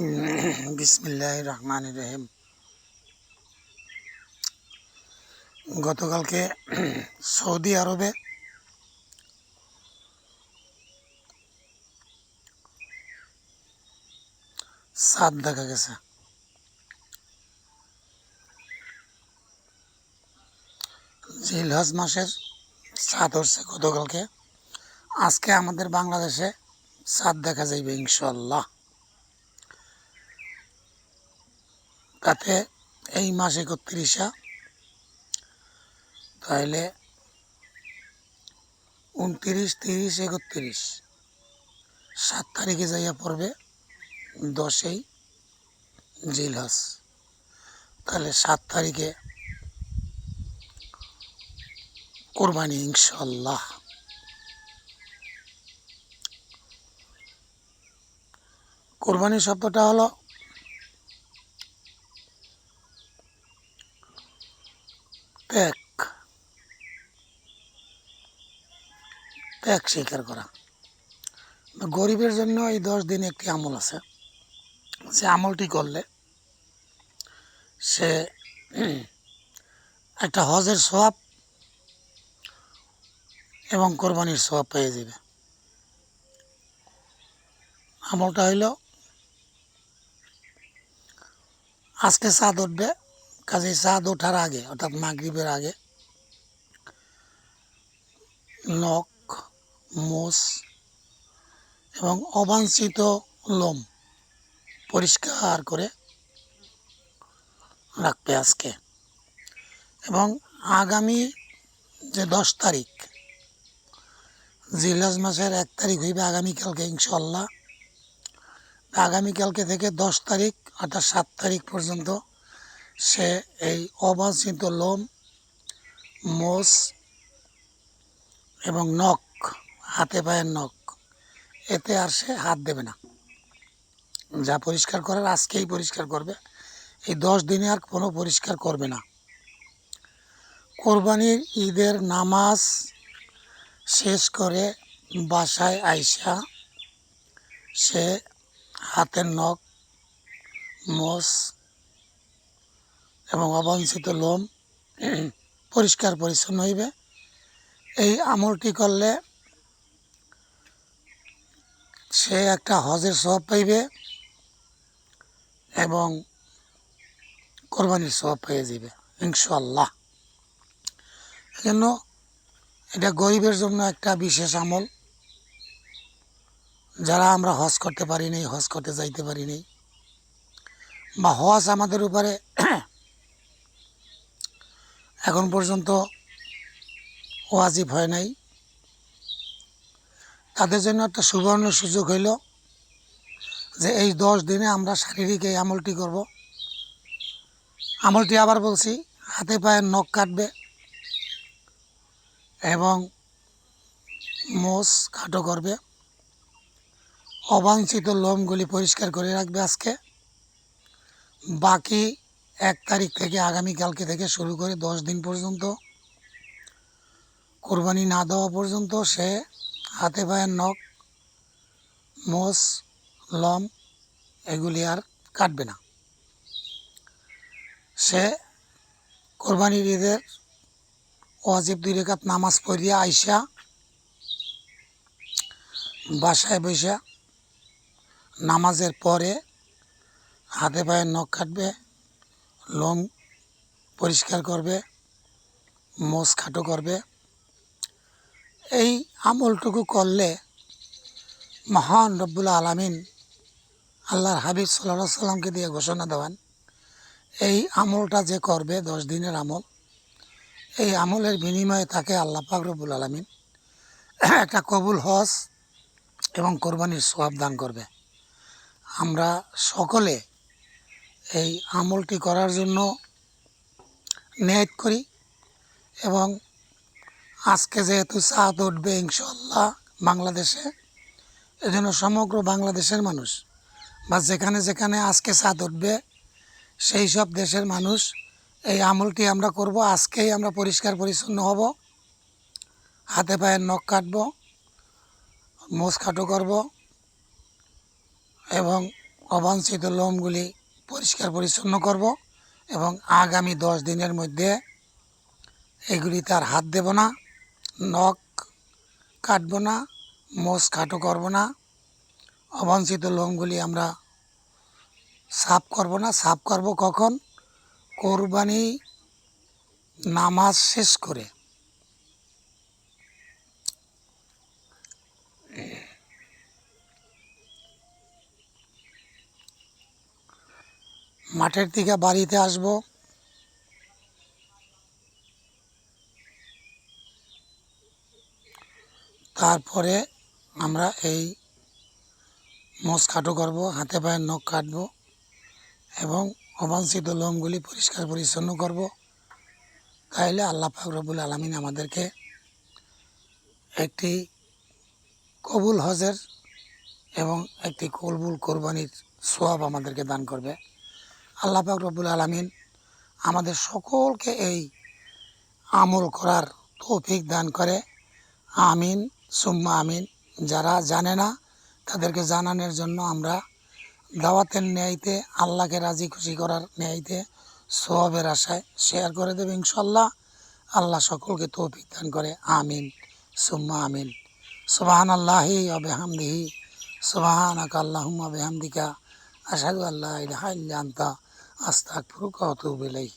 বিসমিল্লাহ রহমান রহিম। গতকালকে সৌদি আরবে সাদ দেখা গেছে। জিলহজ মাসের সাত হচ্ছে গতকালকে। আজকে আমাদের বাংলাদেশে সাদ দেখা যাইবে ইনশাল্লাহ তাতে এই মাস একত্রিশা। তাহলে উনত্রিশ, তিরিশ, একত্রিশ। সাত তারিখে যাইয়া পড়বে দশই জিলহস তাহলে সাত তারিখে কোরবানি ইনশাল্লাহ কোরবানি শব্দটা হলো ত্যাগ ত্যাগ স্বীকার করা। গরিবের জন্য এই দশ দিন একটি আমল আছে। সে আমলটি করলে সে একটা হজের সব এবং কোরবানির সব পেয়ে যাবে। আমলটা হইল, আজকে চাঁদ উঠবে কাজে চাঁদ ওঠার আগে, অর্থাৎ মাগরিবের আগে, নখ, মোষ এবং অবাঞ্ছিত লোম পরিষ্কার করে রাখবে আজকে। এবং আগামী যে দশ তারিখ জিলাস মাসের এক তারিখ হইবে আগামীকালকে ইনশাল্লাহ আগামীকালকে থেকে দশ তারিখ অর্থাৎ সাত তারিখ পর্যন্ত সে এই অবাঞ্ছিত লোম, মোষ এবং নখ, হাতে পায়ের নখ, এতে আর সে হাত দেবে না। যা পরিষ্কার করার আজকেই পরিষ্কার করবে। এই দশ দিনে আর কোনো পরিষ্কার করবে না। কোরবানির ঈদের নামাজ শেষ করে বাসায় আইসা সে হাতের নখ, মোষ এবং অবাঞ্ছিত লোম পরিষ্কার পরিচ্ছন্ন হইবে। এই আমলটি করলে সে একটা হজের সব পাইবে এবং কোরবানির সব পেয়ে যাবে ইনশাল্লাহ এজন্য এটা গরিবের জন্য একটা বিশেষ আমল। যারা আমরা হজ করতে পারি নাই, হজ করতে যাইতে পারি নাই, বা হজ আমাদের উপরে এখন পর্যন্ত ওয়াজিব হয় নাই। তাদের জন্য একটা সুবর্ণ সুযোগ হইল যে এই দশ দিনে আমরা শারীরিক এই আমলটি করব। আমলটি আবার বলছি, হাতে পায়ে নখ কাটবে এবং মোষ খাটো করবে। অবাঞ্ছিত লোমগুলি পরিষ্কার করে রাখবে আজকে। বাকি এক তারিখ থেকে আগামীকালকে থেকে শুরু করে দশ দিন পর্যন্ত কোরবানি না দেওয়া পর্যন্ত সে হাতে পায়ের নখ, মোষ, লম এগুলি আর কাটবে না। সে কোরবানির ঈদের ওয়াজিব দুই রেখাত নামাজ পড়িয়া আইসা বাসায় বৈশা নামাজের পরে হাতে পায়ের নখ কাটবে। লোম পরিষ্কার করবে, মোষ খাটো করবে। এই আমলটুকু করলে মহান রব্বুল আলমিন আল্লাহর হাবিব সাল্লাহ সাল্লামকে দিয়ে ঘোষণা দেওয়ান এই আমলটা যে করবে, দশ দিনের আমল, এই আমলের বিনিময়ে তাকে আল্লাহ পাক রব্বুল আলমিন একটা কবুল হজ এবং কোরবানির সোয়াব দান করবে। আমরা সকলে এই আমলটি করার জন্য নিয়ত করি এবং আজকে যেহেতু চাঁদ উঠবে ইনশাল্লাহ বাংলাদেশে, এজন্য সমগ্র বাংলাদেশের মানুষ বা যেখানে যেখানে আজকে চাঁদ উঠবে, সেই সব দেশের মানুষ এই আমলটি আমরা করব, আজকেই আমরা পরিষ্কার পরিচ্ছন্ন হব, হাতে পায়ের নখ কাটব মোষ খাটো করব এবং অবাঞ্ছিত লোমগুলি পরিষ্কার পরিচ্ছন্ন করব এবং আগামী দশ দিনের মধ্যে এগুলি তার হাত দেব না, নখ কাটব না, মোষ খাটো করব না, অবাঞ্ছিত লোমগুলি আমরা সাফ করব না। সাফ করব কখন? কোরবানি নামাজ শেষ করে। মাঠের থেকে বাড়িতে আসব। তারপরে আমরা এই মোষ খাটো করব, হাতে পায়ে নখ কাটব এবং অবাঞ্ছিত লোমগুলি পরিষ্কার পরিচ্ছন্ন করব। তাইলে আল্লাহ পাক রব্বুল আলমিন আমাদেরকে একটি কবুল হজের এবং একটি কবুল কোরবানির সোয়াব আমাদেরকে দান করবে। আল্লাহ পাক রব্বুল আলমিন আমাদের সকলকে এই আমল করার তৌফিক দান করে। আমিন, সুম্মা আমিন। যারা জানে না, তাদেরকে জানানোর জন্য আমরা দাওয়াতের ন্যায়তে, আল্লাহকে রাজি খুশি করার ন্যায়তে সোয়াবের আশায় শেয়ার করে দেবে ইনশাল্লাহ আল্লাহ সকলকে তৌফিক দান করে। আমিন, সুম্মা আমিন। সুবাহান আল্লাহি আবেহামদিহি সুবাহানাক আল্লাহুম্মা বেহামদিকা। আশহাদু আল্লা ইলাহা ইল্লা ওয়া আতুবু ইলাইক